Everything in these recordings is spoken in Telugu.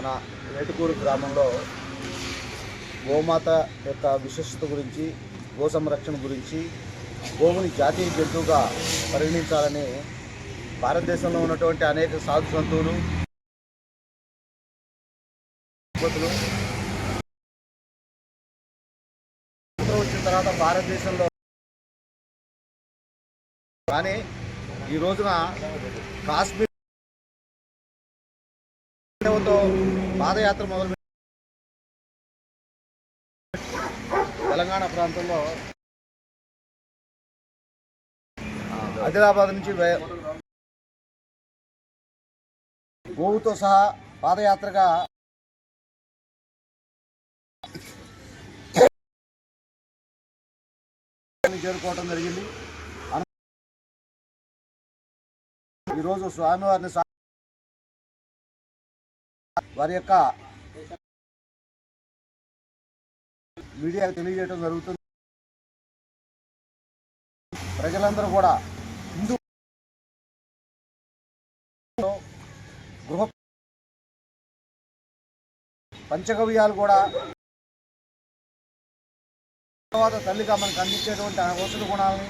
మన ఏటుకూరు గ్రామంలో గోమాత యొక్క విశిష్టత గురించి గో సంరక్షణ గురించి గోవుని జాతీయ జంతువుగా పరిగణించాలని భారతదేశంలో ఉన్నటువంటి అనేక సాధు సంతువులు వచ్చిన తర్వాత భారతదేశంలో కానీ ఈ రోజున కాశ్మీర్ పాదయాత్ర మొదలు తెలంగాణ ప్రాంతంలో ఆదిలాబాద్ నుంచి గోవుతో సహా పాదయాత్రగా చేరుకోవడం జరిగింది. ఈరోజు స్వామివారిని వారి యొక్క మీడియాకు తెలియజేయడం జరుగుతుంది. ప్రజలందరూ కూడా హిందూ గృహ పంచగవ్యాలు కూడా తర్వాత తల్లిగా మనకు అందించేటువంటి ఆ ఔషధ గుణాలని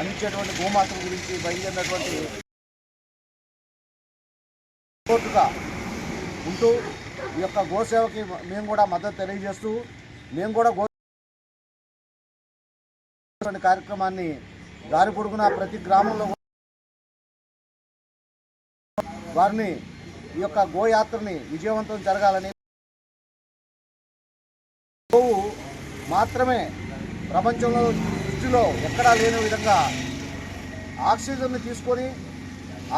అందించేటువంటి గోమాత గురించి బయలుదేరినటువంటి కోర్టుగా ఉంటూ ఈ యొక్క గోసేవకి మేము కూడా మద్దతు తెలియజేస్తూ మేము కూడా గో కార్యక్రమాన్ని దారి పొడుగున ప్రతి గ్రామంలో వారిని ఈ యొక్క గోయాత్రని విజయవంతం జరగాలని గోవు మాత్రమే ప్రపంచంలో దృష్టిలో ఎక్కడా లేని విధంగా ఆక్సిజన్ని తీసుకొని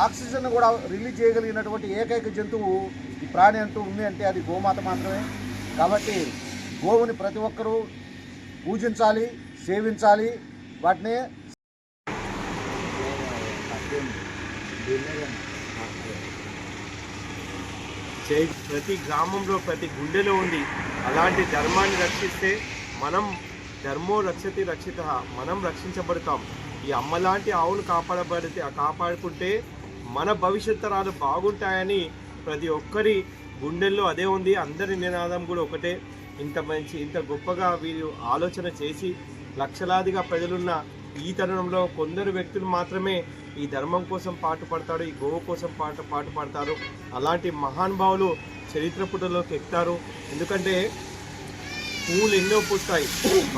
ఆక్సిజన్ కూడా రిలీజ్ చేయగలిగినటువంటి ఏకైక జంతువు ఈ ప్రాణి అంటూ ఉంది అంటే అది గోమాత మాత్రమే. కాబట్టి గోవుని ప్రతి ఒక్కరూ పూజించాలి సేవించాలి వాటిని చే- ప్రతి గ్రామంలో ప్రతి గుండెలో ఉంది అలాంటి ధర్మాన్ని రక్షిస్తే మనం ధర్మో రక్షతి రక్షిత మనం రక్షించబడతాం. ఈ అమ్మలాంటి ఆవును కాపాడబడితే కాపాడుకుంటే మన భవిష్యత్ తరాలు బాగుంటాయని ప్రతి ఒక్కరి గుండెల్లో అదే ఉంది. అందరి నినాదం కూడా ఒకటే. ఇంత మంచి ఇంత గొప్పగా వీరు ఆలోచన చేసి లక్షలాదిగా ప్రజలున్న ఈ తరుణంలో కొందరు వ్యక్తులు మాత్రమే ఈ ధర్మం కోసం పాటు పడతారు ఈ గోవు కోసం పాట పాటు పడతారు. అలాంటి మహానుభావులు చరిత్ర పుటలోకి ఎక్కుతారు. ఎందుకంటే పూలు ఎన్నో పూస్తాయి.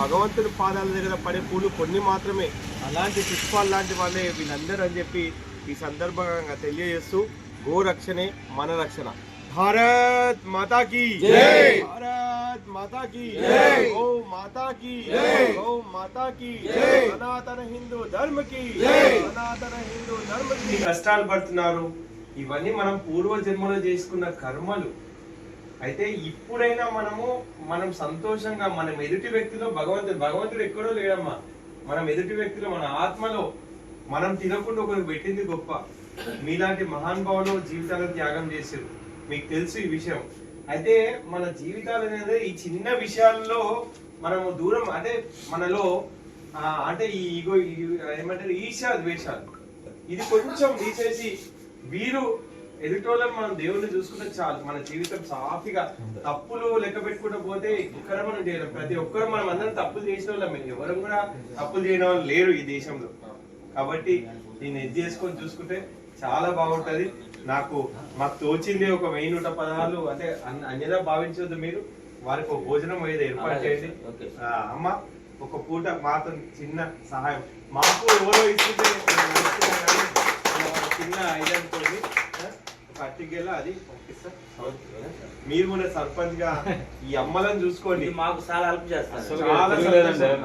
భగవంతుని పాదాల దగ్గర పడే పూలు కొన్ని మాత్రమే. అలాంటి పుష్పాలు లాంటి వాళ్ళే వీళ్ళందరూ అని చెప్పి ఈ సందర్భంగా తెలియజేస్తూ గోరక్షణే మన రక్షణ. భారత్ మాతా కీ భారత్ మాతా కీ ఓ మాతా కీ ఓ మాతా కీ సనాతన హిందూ ధర్మ కీ సనాతన హిందూ ధర్మ కీ కష్టాలు పడుతున్నారు? ఇవన్నీ మనం పూర్వ జన్మలో చేసుకున్న కర్మలు. అయితే ఇప్పుడైనా మనము మనం సంతోషంగా మనం ఎదుటి వ్యక్తిలో భగవంతుడు భగవంతుడు ఎక్కడో లేడమ్మా. మనం ఎదుటి వ్యక్తిలో మన ఆత్మలో మనం తినకుండా ఒకరికి పెట్టింది గొప్ప. మీలాంటి మహానుభావులు జీవితాలను త్యాగం చేశారు. మీకు తెలుసు ఈ విషయం. అయితే మన జీవితాలు అనేది ఈ చిన్న విషయాల్లో మనము దూరం అంటే మనలో అంటే ఈ ఈగో ఈ- ఏమంటారు ఈర్ష్య ద్వేషాలు. ఇది కొంచెం తీసేసి వీరు ఎదుటోళ్ళని మనం దేవుణ్ణి చూసుకుంటే చాలు. మన జీవితం సాఫీగా తప్పులు లెక్క పెట్టుకుంటూ పోతే ఇక్కడ మనం చేయలేం. ప్రతి ఒక్కరు మనం అందరం తప్పులు చేసిన వాళ్ళం. ఎవరు కూడా తప్పులు చేయడం వాళ్ళు లేరు ఈ దేశంలో. కాబట్టి దీన్ని ఎది చేసుకొని చూసుకుంటే చాలా బాగుంటది. నాకు మాకు తోచింది ఒక వెయ్యి నూట పదహారు అంటే అన్- అన్యదా భావించొద్దు మీరు. వారికి ఒక భోజనం ఏదో ఏర్పాటు చేయండి. అమ్మ ఒక పూట మాతో చిన్న సహాయం. మాకు ఎవరో ఇస్తుంటే చిన్న ఐడియా అనుకోండి ఒక అట్టికెళ్ళ అది మీరు కూడా సర్పంచ్గా ఈ అమ్మలను చూసుకోండి. ఇది మాకు చాలా హెల్ప్ చేస్తారు. చాలా.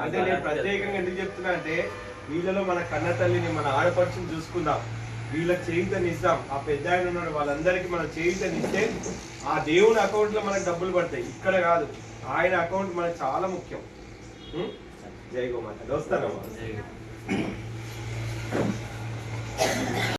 అంటే నేను ప్రత్యేకంగా ఎందుకు చెప్తున్నా అంటే వీళ్ళలో మన కన్న తల్లిని మన ఆడపడుచుని చూసుకుందాం. వీళ్ళకి చేయితనిస్తాం ఆ పెద్ద ఆయన ఉన్నాడు వాళ్ళందరికీ మనం చేయితనిస్తే ఆ దేవుని అకౌంట్లో మనకు డబ్బులు పడతాయి. ఇక్కడ కాదు ఆయన అకౌంట్ మనకు చాలా ముఖ్యం. జై గోమాత. వస్తానమ్మా